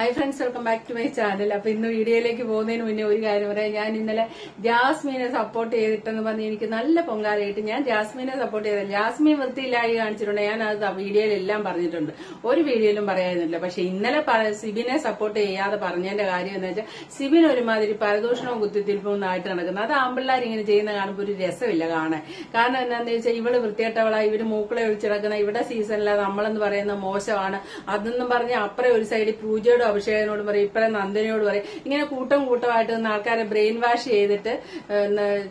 Hi friends welcome back to my channel അപ്പൊ ഇന്ന് വീഡിയോയിലേക്ക് പോകുന്നതിന് മുന്നേ ഒരു കാര്യം പറയാം. ഞാൻ ഇന്നലെ ജാസ്മീനെ സപ്പോർട്ട് ചെയ്തിട്ടെന്ന് പറഞ്ഞ് എനിക്ക് നല്ല പൊങ്കാലയിട്ട് ഞാൻ ജാസ്മീനെ സപ്പോർട്ട് ചെയ്തില്ല ജാസ്മീൻ വൃത്തിയില്ലായി കാണിച്ചിട്ടുണ്ട്. ഞാൻ അത് വീഡിയോയിലെല്ലാം പറഞ്ഞിട്ടുണ്ട്. ഒരു വീഡിയോയിലും പറയാനില്ല. പക്ഷെ ഇന്നലെ സിബിനെ സപ്പോർട്ട് ചെയ്യാതെ പറഞ്ഞതിന്റെ കാര്യം എന്ന് വെച്ചാൽ സിബിൻ ഒരുമാതിരി പരദൂഷണവും കുത്തിത്തിരിപ്പും ഒന്നായിട്ട് നടക്കുന്നത് അത് ആമ്പിള്ളാർ ഇങ്ങനെ ചെയ്യുന്ന കാണുമ്പോൾ ഒരു രസമില്ല കാണാൻ. കാരണം എന്താണെന്ന് വെച്ചാൽ ഇവൾ വൃത്തിയായിട്ടവളാ ഇവർ മൂക്കളെ ഒഴിച്ചിടക്കുന്ന ഇവിടെ സീസണിലെ നമ്മളെന്ന് പറയുന്ന മോശമാണ്. അതെന്നും പറഞ്ഞ് അപ്പുറം ഒരു സൈഡിൽ പൂജയോടും അഭിഷേകനോടും പറയും ഇപ്പഴ നന്ദനയോട് പറയും. ഇങ്ങനെ കൂട്ടം കൂട്ടമായിട്ട് നിന്ന് ആൾക്കാരെ ബ്രെയിൻ വാഷ് ചെയ്തിട്ട്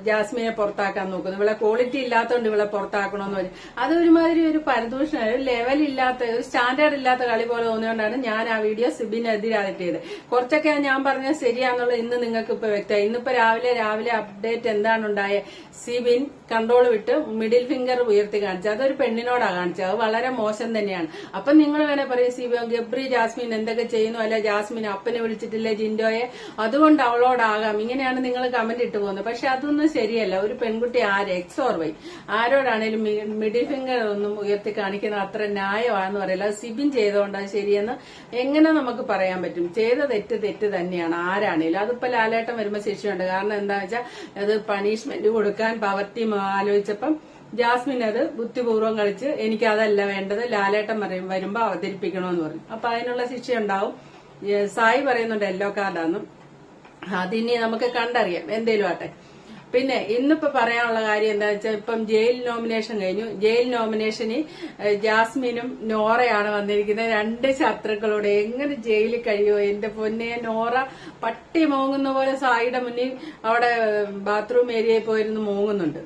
ജാസ്മിനെ പുറത്താക്കാൻ നോക്കുന്നു. ഇവിടെ ക്വാളിറ്റി ഇല്ലാത്തതുകൊണ്ട് ഇവിടെ പുറത്താക്കണമെന്ന് പറയും. അത് ഒരുമാതിരി ഒരു പരദൂഷണം ഒരു ലെവൽ ഇല്ലാത്ത ഒരു സ്റ്റാൻഡേർഡ് ഇല്ലാത്ത കളി പോലെ തോന്നിയോണ്ടാണ് ഞാൻ ആ വീഡിയോ സിബിനെതിരായിട്ട് ചെയ്തത്. കുറച്ചൊക്കെ ഞാൻ പറഞ്ഞത് ശരിയാന്നുള്ളത് ഇന്ന് നിങ്ങൾക്ക് ഇപ്പൊ വ്യക്തമായി. ഇന്നിപ്പോ രാവിലെ രാവിലെ അപ്ഡേറ്റ് എന്താണ് ഉണ്ടായത് സിബിൻ കൺട്രോൾ വിട്ട് മിഡിൽ ഫിംഗർ ഉയർത്തി കാണിച്ചത്. അതൊരു പെണ്ണിനോടാണ് കാണിച്ചത്. അത് വളരെ മോശം തന്നെയാണ്. അപ്പൊ നിങ്ങൾ വേണേ പറയും സിബി ഗബ്രി ജാസ്മിൻ എന്തൊക്കെ ചെയ്യുന്നു? അല്ല ജാസ്മിൻ അപ്പനെ വിളിച്ചിട്ടില്ല ജിൻഡോയെ? അതുകൊണ്ട് അവളോടാകാം. ഇങ്ങനെയാണ് നിങ്ങൾ കമന്റ് ഇട്ട് പോകുന്നത്. പക്ഷെ അതൊന്നും ശരിയല്ല. ഒരു പെൺകുട്ടി ആര്? എക്സ് ഓർ വൈ ആരോടാണേലും മിഡിൽ ഫിംഗർ ഒന്നും ഉയർത്തി കാണിക്കുന്നത് അത്ര ന്യായമാണെന്ന് പറയില്ല. സിബിൻ ചെയ്തോണ്ടാ ശരിയെന്ന് എങ്ങനെ നമുക്ക് പറയാൻ പറ്റും? ചെയ്ത തെറ്റ് തെറ്റ് തന്നെയാണ്. ആരാണേലും. അതിപ്പോ ലാലേട്ടം വരുമ്പോ ശിക്ഷയുണ്ട്. കാരണം എന്താ വെച്ചാൽ അത് പണിഷ്മെന്റ് കൊടുക്കാൻ പവർ ടീം ആലോചിച്ചപ്പം ജാസ്മിൻ അത് ബുദ്ധിപൂർവം കളിച്ച് എനിക്ക് അതല്ല വേണ്ടത് ലാലേട്ടം വരുമ്പോ അവതരിപ്പിക്കണമെന്ന് പറഞ്ഞു. അപ്പൊ അതിനുള്ള ശിക്ഷ ഉണ്ടാവും സായി പറയുന്നുണ്ട് യെല്ലോ കാർഡാന്നും. അതിനി നമുക്ക് കണ്ടറിയാം എന്തേലും ആട്ടെ പിന്നെ ഇന്നിപ്പോ പറയാനുള്ള കാര്യം എന്താ വെച്ചാൽ ഇപ്പം ജയിൽ നോമിനേഷൻ കഴിഞ്ഞു. ജയിൽ നോമിനേഷനിൽ ജാസ്മിനും നോറയാണ് വന്നിരിക്കുന്നത്. രണ്ട് ശത്രുക്കളോട് എങ്ങനെ ജയിലിൽ കഴിയുമോ എന്റെ പൊന്നെ നോറ പട്ടി മോങ്ങുന്ന പോലെ സായിയുടെ മുന്നിൽ അവിടെ ബാത്റൂം ഏരിയയിൽ പോയിരുന്ന് മോങ്ങുന്നുണ്ട്.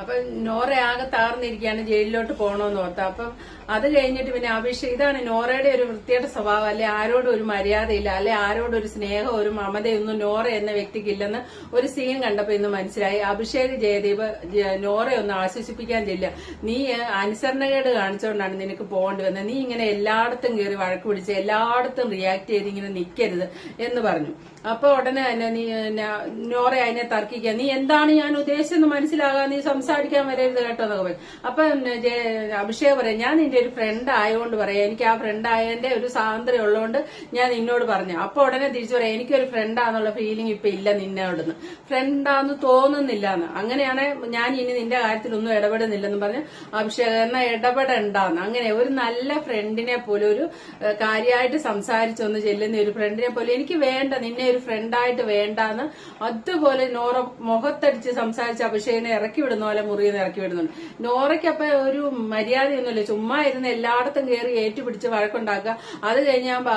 അപ്പൊ നോറ ആകെ താർന്നിരിക്കുകയാണ് ജയിലിലോട്ട് പോകണമെന്ന് ഓർത്ത. അപ്പം അത് കഴിഞ്ഞിട്ട് പിന്നെ അഭിഷ ഇതാണ് നോറയുടെ ഒരു വൃത്തിയുടെ സ്വഭാവം. അല്ലെ ആരോടും ഒരു മര്യാദയില്ല. അല്ലെ ആരോടും ഒരു സ്നേഹം ഒരു മമതയൊന്നും നോറ എന്ന വ്യക്തിക്കില്ലെന്ന് ഒരു സീൻ കണ്ടപ്പോ ഇന്ന് മനസ്സിലായി. അഭിഷേക് ജയദീപ് നോറയൊന്നും ആശ്വസിപ്പിക്കാൻ ചെല്ല നീ അനുസരണകേട് കാണിച്ചുകൊണ്ടാണ് നിനക്ക് പോകേണ്ടി വന്നത്. നീ ഇങ്ങനെ എല്ലായിടത്തും കയറി വഴക്ക് പിടിച്ച് എല്ലായിടത്തും റിയാക്ട് ചെയ്ത് ഇങ്ങനെ നിൽക്കരുത് എന്ന് പറഞ്ഞു. അപ്പൊ ഉടനെ തന്നെ നീ നോറ അതിനെ തർക്കിക്കുക. നീ എന്താണ് ഞാൻ ഉദ്ദേശിച്ചെന്ന് മനസ്സിലാകാൻ നീ സംസാരിക്കാൻ വരരുത് കേട്ടോ എന്നൊക്കെ പറയും അപ്പൊ അഭിഷേക് പറയാം ഞാൻ നിന്റെ ഒരു ഫ്രണ്ട് ആയതുകൊണ്ട് പറയാം. എനിക്ക് ആ ഫ്രണ്ട് ആയതിന്റെ ഒരു സ്വാതന്ത്ര്യം ഉള്ളതുകൊണ്ട് ഞാൻ നിന്നോട് പറഞ്ഞു. അപ്പൊ ഉടനെ തിരിച്ചു പറയാം എനിക്കൊരു ഫ്രണ്ടാന്നുള്ള ഫീലിംഗ് ഇപ്പൊ ഇല്ല നിന്നോടൊന്ന് ഫ്രണ്ടാന്ന് തോന്നുന്നില്ല എന്ന്. അങ്ങനെയാണ് ഞാൻ ഇനി നിന്റെ കാര്യത്തിൽ ഒന്നും ഇടപെടുന്നില്ലെന്ന് പറഞ്ഞ് അഭിഷേക് എന്നാ ഇടപെടണ്ടെന്ന്. അങ്ങനെ ഒരു നല്ല ഫ്രണ്ടിനെ പോലെ ഒരു കാര്യമായിട്ട് സംസാരിച്ചൊന്ന് ചെല്ലുന്ന ഒരു ഫ്രണ്ടിനെ പോലെ എനിക്ക് വേണ്ട നിന്നെ ഒരു ഫ്രണ്ടായിട്ട് വേണ്ടാന്ന് അതുപോലെ നോറ മുഖത്തടിച്ച് സംസാരിച്ച് അഭിഷേകിനെ ഇറക്കി വിടുന്ന പോലെ മുറിയിൽ നിന്ന് ഇറക്കി വിടുന്നുണ്ട്. നോറയ്ക്ക് അപ്പൊ ഒരു മര്യാദയൊന്നുമില്ല. ചുമ്മാ ഇരുന്ന് എല്ലായിടത്തും കയറി ഏറ്റുപിടിച്ച് വഴക്കുണ്ടാക്കുക. അത് കഴിഞ്ഞാൽ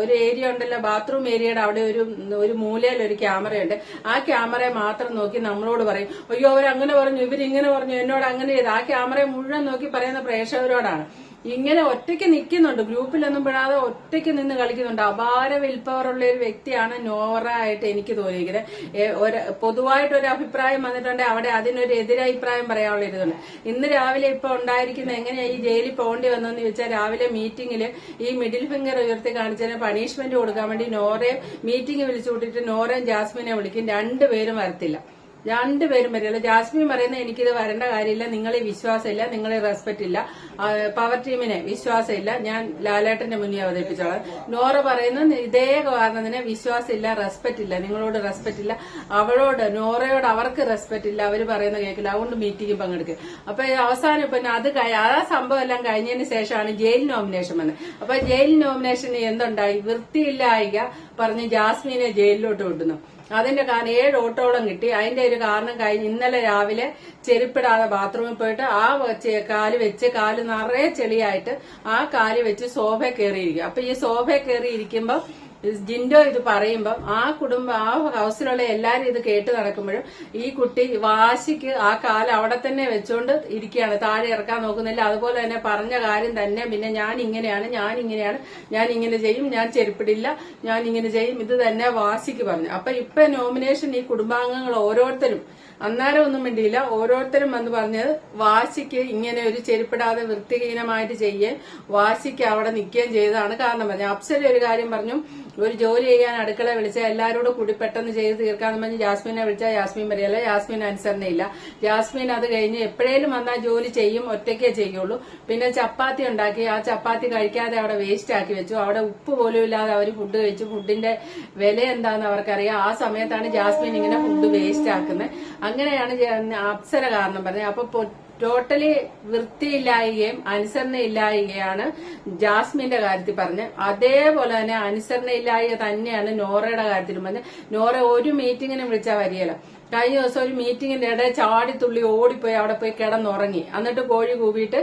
ഒരു ഏരിയ ഉണ്ടല്ലോ ബാത്റൂം ഏരിയയുടെ അവിടെ ഒരു ഒരു മൂലയിൽ ഒരു ക്യാമറയുണ്ട്. ആ ക്യാമറയെ മാത്രം നോക്കി നമ്മളോട് പറയും അയ്യോ അവരങ്ങനെ പറഞ്ഞു ഇവരിങ്ങനെ പറഞ്ഞു എന്നോട് അങ്ങനെ ചെയ്ത്. ആ ക്യാമറയെ മുഴുവൻ നോക്കി പറയുന്ന പ്രേക്ഷകരോടാണ്. ഇങ്ങനെ ഒറ്റയ്ക്ക് നിൽക്കുന്നുണ്ട്. ഗ്രൂപ്പിലൊന്നും പെടാതെ ഒറ്റയ്ക്ക് നിന്ന് കളിക്കുന്നുണ്ട്. അപാര വിൽപ്പവറുള്ള ഒരു വ്യക്തിയാണ് നോറ ആയിട്ട് എനിക്ക് തോന്നിയിരിക്കുന്നത്. പൊതുവായിട്ട് ഒരു അഭിപ്രായം വന്നിട്ടുണ്ട്. അവിടെ അതിനൊരു എതിരഭിപ്രായം പറയാനുള്ള ഇരുന്നുണ്ട് ഇന്ന് രാവിലെ ഇപ്പൊ ഉണ്ടായിരിക്കുന്ന എങ്ങനെയാണ് ഈ ജയിലിൽ പോകേണ്ടി വന്നതെന്ന് ചോദിച്ചാൽ രാവിലെ മീറ്റിംഗിൽ ഈ മിഡിൽ ഫിംഗർ ഉയർത്തി കാണിച്ചതിന് പണിഷ്മെന്റ് കൊടുക്കാൻ വേണ്ടി നോറയെ മീറ്റിംഗ് വിളിച്ചു കൂട്ടിയിട്ട് നോറയും ജാസ്മിനെ വിളിക്കും. രണ്ടുപേരും വരത്തില്ല. രണ്ടുപേരും വരില്ല ജാസ്മിൻ പറയുന്ന എനിക്കിത് വരേണ്ട കാര്യമില്ല നിങ്ങളെ വിശ്വാസമില്ല നിങ്ങളെ റെസ്പെക്ട് ഇല്ല. പവർ ടീമിനെ വിശ്വാസമില്ല. ഞാൻ ലാലേട്ടന്റെ മുന്നിൽ അവതരിപ്പിച്ചോളാം. നോറ പറയുന്ന ഇതേ കാരണത്തിന് വിശ്വാസമില്ല റെസ്പെക്ട് ഇല്ല നിങ്ങളോട് റെസ്പെക്ട് ഇല്ല. അവളോട് നോറയോട് അവർക്ക് റെസ്പെക്ട് ഇല്ല. അവർ പറയുന്ന കേൾക്കില്ല. അതുകൊണ്ട് മീറ്റിംഗ് പങ്കെടുക്കുക അപ്പൊ അവസാനം പിന്നെ അത് ആ സംഭവം എല്ലാം കഴിഞ്ഞതിന് ശേഷമാണ് ജയിൽ നോമിനേഷൻ വന്നത്. അപ്പൊ ജയിൽ നോമിനേഷന് എന്തുണ്ടായി? വൃത്തിയില്ലായിക പറഞ്ഞ് ജാസ്മിനെ ജയിലിലോട്ട് വിടുന്നു. അതിന്റെ കാരണം ഏഴ് ഓട്ടോളം കിട്ടി. അതിന്റെ ഒരു കാരണം കഴിഞ്ഞ് ഇന്നലെ രാവിലെ ചെരുപ്പിടാതെ ബാത്റൂമിൽ പോയിട്ട് ആ കാൽ വെച്ച് കാൽ നിറയെ ചെളിയായിട്ട് ആ കാൽ വെച്ച് സോഫ കയറിയിരിക്കും അപ്പൊ ഈ സോഫ കയറിയിരിക്കുമ്പോ ജിൻഡോ ഇത് പറയുമ്പം ആ കുടുംബം ആ ഹൗസിലുള്ള എല്ലാരും ഇത് കേട്ട് നടക്കുമ്പോഴും ഈ കുട്ടി വാശിക്ക് ആ കാൽ അവിടെ തന്നെ വെച്ചുകൊണ്ട് ഇരിക്കുകയാണ്. താഴെ ഇറക്കാൻ നോക്കുന്നില്ല. അതുപോലെ തന്നെ പറഞ്ഞ കാര്യം തന്നെ പിന്നെ ഞാൻ ഇങ്ങനെയാണ് ഞാൻ ഇങ്ങനെയാണ് ഞാൻ ഇങ്ങനെ ചെയ്യും ഞാൻ ചെരുപ്പിടില്ല ഞാൻ ഇങ്ങനെ ചെയ്യും. ഇത് തന്നെ വാശിക്ക് പറഞ്ഞു. അപ്പൊ ഇപ്പൊ നോമിനേഷൻ ഈ കുടുംബാംഗങ്ങൾ ഓരോരുത്തരും അന്നേരം ഒന്നും വേണ്ടിയില്ല ഓരോരുത്തരും വന്ന് പറഞ്ഞത് വാശിക്ക് ഇങ്ങനെ ഒരു ചെരുപ്പിടാതെ വൃത്തിഹീനമായിട്ട് ചെയ്യാൻ വാശിക്ക് അവിടെ നിൽക്കുകയും ചെയ്തതാണ് കാരണം പറഞ്ഞത്. അപ്സര ഒരു കാര്യം പറഞ്ഞു. ഒരു ജോലി ചെയ്യാൻ അടുക്കള വിളിച്ചാൽ എല്ലാവരോടും കൂടി പെട്ടെന്ന് ചെയ്ത് തീർക്കാന്ന് പറഞ്ഞ് ജാസ്മിനെ വിളിച്ചാൽ ജാസ്മിൻ വരികയല്ല ജാസ്മിൻ അനുസരണയില്ല. ജാസ്മിൻ അത് കഴിഞ്ഞ് എപ്പോഴേലും വന്നാൽ ജോലി ചെയ്യും ഒറ്റയ്ക്കേ ചെയ്യുള്ളൂ. പിന്നെ ചപ്പാത്തി ഉണ്ടാക്കി ആ ചപ്പാത്തി കഴിക്കാതെ അവിടെ വേസ്റ്റ് ആക്കി വെച്ചു. അവിടെ ഉപ്പ് പോലും ഇല്ലാതെ അവർ ഫുഡ് കഴിച്ചു. ഫുഡിന്റെ വില എന്താന്ന് അവർക്കറിയാം. ആ സമയത്താണ് ജാസ്മിൻ ഇങ്ങനെ ഫുഡ് വേസ്റ്റ് ആക്കുന്നത്. അങ്ങനെയാണ് അപ്സര കാരണം പറഞ്ഞത്. അപ്പൊ ടോട്ടലി വൃത്തിയില്ലായികയും അനുസരണയില്ലായികയാണ് ജാസ്മിന്റെ കാര്യത്തിൽ പറഞ്ഞ് അതേപോലെ തന്നെ അനുസരണയില്ലായിക തന്നെയാണ് നോറയുടെ കാര്യത്തിലും. പറഞ്ഞത് നോറ ഒരു മീറ്റിങ്ങിനും വിളിച്ചാൽ വരികയില്ല. കഴിഞ്ഞ ദിവസം ഒരു മീറ്റിങ്ങിന്റെ ഇടയിൽ ചാടിത്തുള്ളി ഓടിപ്പോയി അവിടെ പോയി കിടന്നുറങ്ങി. എന്നിട്ട് കോഴി കൂവിയിട്ട്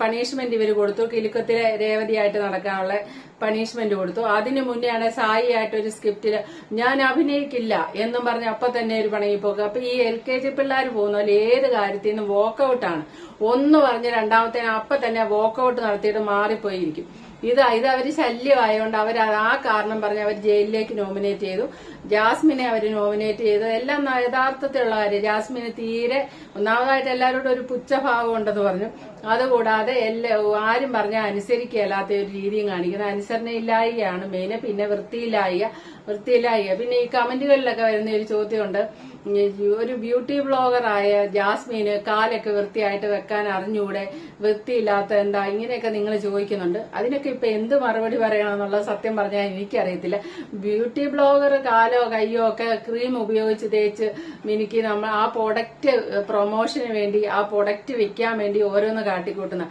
പണിഷ്മെന്റ് ഇവർ കൊടുത്തു. കിലുക്കത്തിലെ രേവതിയായിട്ട് നടക്കാനുള്ള പണിഷ്മെന്റ് കൊടുത്തു. അതിനു മുന്നെയാണ് സായി ആയിട്ട് ഒരു സ്ക്രിപ്റ്റിൽ ഞാൻ അഭിനയിക്കില്ല എന്നും പറഞ്ഞ് അപ്പൊ തന്നെ ഒരു പണങ്ങി പോക്ക്. അപ്പൊ ഈ എൽ കെ ജി പിള്ളേർ പോകുന്ന പോലെ ഏത് കാര്യത്തിൽ നിന്ന് വോക്കൌട്ടാണ് ഒന്ന് പറഞ്ഞ് രണ്ടാമത്തേന് അപ്പൊ തന്നെ വോക്കൌട്ട് നടത്തിയിട്ട് മാറിപ്പോയിരിക്കും. ഇത് ഇത് അവർ ശല്യമായതുകൊണ്ട് അവർ ആ കാരണം പറഞ്ഞ് അവർ ജയിലിലേക്ക് നോമിനേറ്റ് ചെയ്തു. ജാസ്മിനെ അവർ നോമിനേറ്റ് ചെയ്തു. എല്ലാം യഥാർത്ഥത്തിലുള്ള കാര്യം. ജാസ്മിന് തീരെ ഒന്നാമതായിട്ട് എല്ലാവരോടും ഒരു പുച്ഛഭാവം ഉണ്ടെന്ന് പറഞ്ഞു. അതുകൂടാതെ എല്ലാ ആരും പറഞ്ഞാൽ അനുസരിക്കുകയല്ലാത്ത ഒരു രീതിയും കാണിക്കുന്നത് അനുസരണയില്ലായികയാണ് മെയിന് പിന്നെ വൃത്തിയില്ലായിക വൃത്തിയില്ലായിക. പിന്നെ ഈ കമന്റുകളിലൊക്കെ വരുന്ന ഒരു ചോദ്യമുണ്ട്. ഒരു ബ്യൂട്ടി ബ്ലോഗറായ ജാസ്മിന് കാലൊക്കെ വൃത്തിയായിട്ട് വെക്കാൻ അറിഞ്ഞൂടെ? വൃത്തിയില്ലാത്ത എന്താ? ഇങ്ങനെയൊക്കെ നിങ്ങൾ ചോദിക്കുന്നുണ്ട്. അതിനൊക്കെ ഇപ്പൊ എന്ത് മറുപടി പറയണമെന്നുള്ള സത്യം പറഞ്ഞാൽ എനിക്കറിയത്തില്ല. ബ്യൂട്ടി ബ്ലോഗർ കാലോ കയ്യോ ഒക്കെ ക്രീം ഉപയോഗിച്ച് തേച്ച് മിനിക്ക് നമ്മൾ ആ പ്രൊഡക്റ്റ് പ്രൊമോഷന് വേണ്ടി ആ പ്രൊഡക്റ്റ് വിൽക്കാൻ വേണ്ടി ഓരോന്ന് കാട്ടിക്കൂട്ടുന്ന.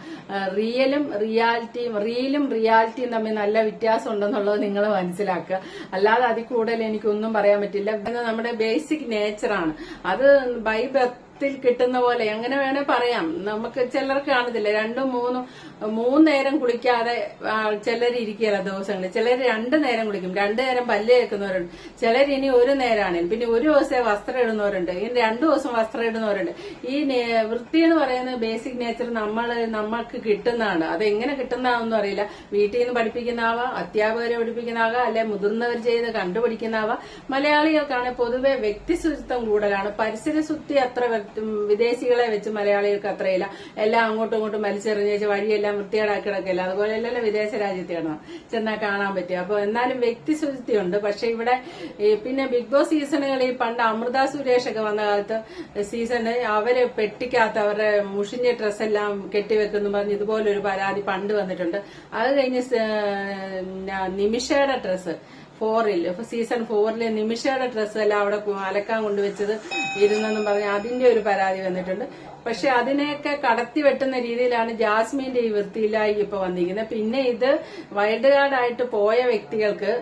റിയലും റിയാലിറ്റിയും റീലും റിയാലിറ്റിയും തമ്മിൽ നല്ല വ്യത്യാസം ഉണ്ടെന്നുള്ളത് നിങ്ങൾ മനസ്സിലാക്കുക. അല്ലാതെ അതിൽ കൂടുതൽ എനിക്കൊന്നും പറയാൻ പറ്റില്ല. നമ്മുടെ ബേസിക് നേച്ചറാണ് അത് ബൈ ബർത്തിൽ കിട്ടുന്ന പോലെ. അങ്ങനെ വേണേ പറയാം. നമുക്ക് ചിലർക്ക് കാണത്തില്ല. രണ്ടും മൂന്നും മൂന്ന് നേരം കുളിക്കാതെ ചിലർ ഇരിക്കുകയല്ല ദിവസങ്ങളിൽ. ചിലർ രണ്ട് നേരം കുളിക്കും. രണ്ടു നേരം പല്ല് കേൾക്കുന്നവരുണ്ട് ചിലർ ഇനി ഒരു നേരമാണ് പിന്നെ ഒരു ദിവസമേ വസ്ത്രം ഇടുന്നവരുണ്ട്. ഇനി രണ്ടു ദിവസം വസ്ത്രം ഇടുന്നവരുണ്ട്. ഈ വൃത്തി എന്ന് പറയുന്ന ബേസിക് നേച്ചർ നമ്മൾ നമ്മൾക്ക് കിട്ടുന്നതാണ്. അത് എങ്ങനെ കിട്ടുന്നതാണെന്നും അറിയില്ല. വീട്ടിൽ നിന്ന് പഠിപ്പിക്കുന്നതാവാം അധ്യാപകരെ പഠിപ്പിക്കുന്നതാകാം അല്ലെ മുതിർന്നവർ ചെയ്ത് കണ്ടുപിടിക്കുന്നതാവാം. മലയാളികൾക്കാണ് പൊതുവെ വ്യക്തി ശുചിത്വം കൂടുതലാണ്. പരിസര ശുദ്ധി അത്ര വിദേശികളെ വെച്ച് മലയാളികൾക്ക് അത്രയില്ല. എല്ലാം അങ്ങോട്ടും ഇങ്ങോട്ടും വലിച്ചെറിഞ്ഞ് വെച്ച് വഴിയെല്ലാം വൃത്തികേടാക്കി കിടക്കില്ല അതുപോലെ അല്ലല്ലോ വിദേശ രാജ്യത്തെയാണ് ചെന്നാൽ കാണാൻ പറ്റും അപ്പൊ എന്നാലും വ്യക്തി ശുചിത്വമുണ്ട്. പക്ഷെ ഇവിടെ പിന്നെ ബിഗ് ബോസ് സീസണുകളിൽ പണ്ട് അമൃത സുരേഷ് ഒക്കെ വന്ന കാലത്ത് സീസണ് അവർ പെട്ടിക്കകത്ത് അവരുടെ മുഷിഞ്ഞ ഡ്രസ്സെല്ലാം കെട്ടിവെക്കുന്നു പറഞ്ഞ് ഇതുപോലെ ഒരു പരാതി പണ്ട് വന്നിട്ടുണ്ട്. അത് കഴിഞ്ഞ് നിമിഷയുടെ ഡ്രസ്സ്. ഫോറിൽ സീസൺ ഫോറിലെ നിമിഷയുടെ ഡ്രസ്സ് എല്ലാം അവിടെ അലക്കാൻ കൊണ്ടുവച്ചത് ഇരുന്നെന്നും പറഞ്ഞ് അതിന്റെ ഒരു പരാതി വന്നിട്ടുണ്ട്. പക്ഷെ അതിനെയൊക്കെ കടത്തി വെട്ടുന്ന രീതിയിലാണ് ജാസ്മിന്റെ ഈ വൃത്തിയിലായി ഇപ്പൊ വന്നിരിക്കുന്നത്. പിന്നെ ഇത് വൈൽഡ് കാർഡായിട്ട് പോയ വ്യക്തികൾക്ക്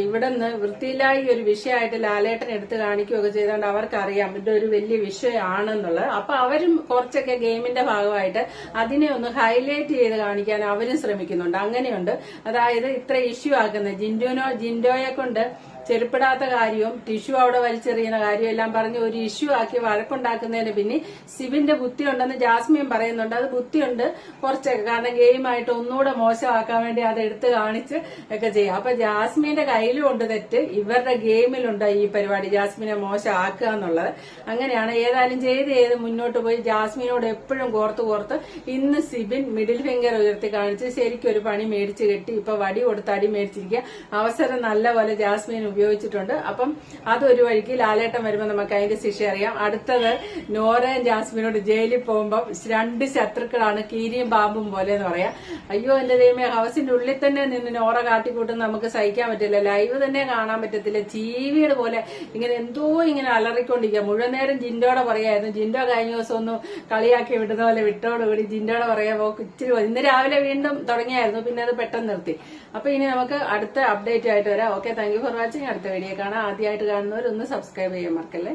ഇവിടെ നിന്ന് വൃത്തിയില്ലായി ഒരു വിഷയമായിട്ട് ലാലേട്ടൻ എടുത്ത് കാണിക്കുകയൊക്കെ ചെയ്തുകൊണ്ട് അവർക്കറിയാം ഒരു വലിയ വിഷയമാണെന്നുള്ളത്. അപ്പൊ അവരും കുറച്ചൊക്കെ ഗെയിമിന്റെ ഭാഗമായിട്ട് അതിനെ ഒന്ന് ഹൈലൈറ്റ് ചെയ്ത് കാണിക്കാൻ അവരും ശ്രമിക്കുന്നുണ്ട്. അങ്ങനെയുണ്ട്. അതായത് ഇത്ര ഇഷ്യൂ ആക്കുന്നത്. ജിൻഡോനോ ജിൻഡോയെ കൊണ്ട് ചെരുപ്പിടാത്ത കാര്യവും ടിഷ്യൂ അവിടെ വലിച്ചെറിയുന്ന കാര്യവും എല്ലാം പറഞ്ഞ് ഒരു ഇഷ്യൂ ആക്കി വഴക്കുണ്ടാക്കുന്നതിന് പിന്നെ സിബിന്റെ ബുദ്ധി ഉണ്ടെന്ന് ജാസ്മിൻ പറയുന്നുണ്ട്. അത് ബുദ്ധിയുണ്ട് കുറച്ചൊക്കെ. കാരണം ഗെയിമായിട്ട് ഒന്നുകൂടെ മോശമാക്കാൻ വേണ്ടി അത് എടുത്ത് കാണിച്ച് ഒക്കെ ചെയ്യാം. അപ്പൊ ജാസ്മിന്റെ കയ്യിലും ഉണ്ട് തെറ്റ്. ഇവരുടെ ഗെയിമിലുണ്ട് ഈ പരിപാടി ജാസ്മിനെ മോശമാക്കുക എന്നുള്ളത്. അങ്ങനെയാണ് ഏതായാലും ചെയ്ത് ചെയ്ത് മുന്നോട്ട് പോയി ജാസ്മിനോട് എപ്പോഴും കോർത്ത് കോർത്ത് ഇന്ന് സിബിൻ മിഡിൽ ഫിംഗർ ഉയർത്തി കാണിച്ച് ശരിക്കും ഒരു പണി മേടിച്ച് കെട്ടി. ഇപ്പൊ വടി കൊടുത്ത് അടി മേടിച്ചിരിക്കുക. അവസരം നല്ലപോലെ ജാസ്മിൻ ഉപയോഗിച്ചിട്ടുണ്ട്. അപ്പം അതൊരു വഴിക്ക് ലാലേട്ടൻ വരുമ്പോൾ നമുക്ക് അതിന്റെ ശിക്ഷ അറിയാം. അടുത്തത് നോറയും ജാസ്മിനോട് ജയിലിൽ പോകുമ്പോൾ രണ്ട് ശത്രുക്കളാണ് കീരിയും പാമ്പും പോലെ എന്ന് പറയാം. അയ്യോ എന്റെ ദൈവമേ ഹൗസിന്റെ ഉള്ളിൽ തന്നെ നിന്ന് നോറ കാട്ടിക്കൂട്ടുന്ന നമുക്ക് സഹിക്കാൻ പറ്റില്ല. ലൈവ് തന്നെ കാണാൻ പറ്റത്തില്ല. ജീവിയുടെ പോലെ ഇങ്ങനെ എന്തോ ഇങ്ങനെ അലറിക്കൊണ്ടിരിക്കുക മുഴുവൻ നേരം ജിൻഡോടെ പറയായിരുന്നു. ജിൻഡോ കഴിഞ്ഞ ദിവസം ഒന്ന് കളിയാക്കി വിടുന്ന പോലെ വിട്ടോടുകൂടി ജിൻഡോടെ പറയാ പോകും ഇച്ചിരി ഇന്ന് രാവിലെ വീണ്ടും തുടങ്ങിയായിരുന്നു. പിന്നെ അത് പെട്ടെന്ന് നിർത്തി. അപ്പൊ ഇനി നമുക്ക് അടുത്ത അപ്ഡേറ്റ് ആയിട്ട് വരാം. ഓക്കെ താങ്ക് ഫോർ വാച്ചിങ് അടുത്ത വീഡിയോ കാണാം. ആദ്യമായിട്ട് കാണുന്നവരൊന്ന് സബ്സ്ക്രൈബ് ചെയ്യാൻ മറക്കല്ലേ?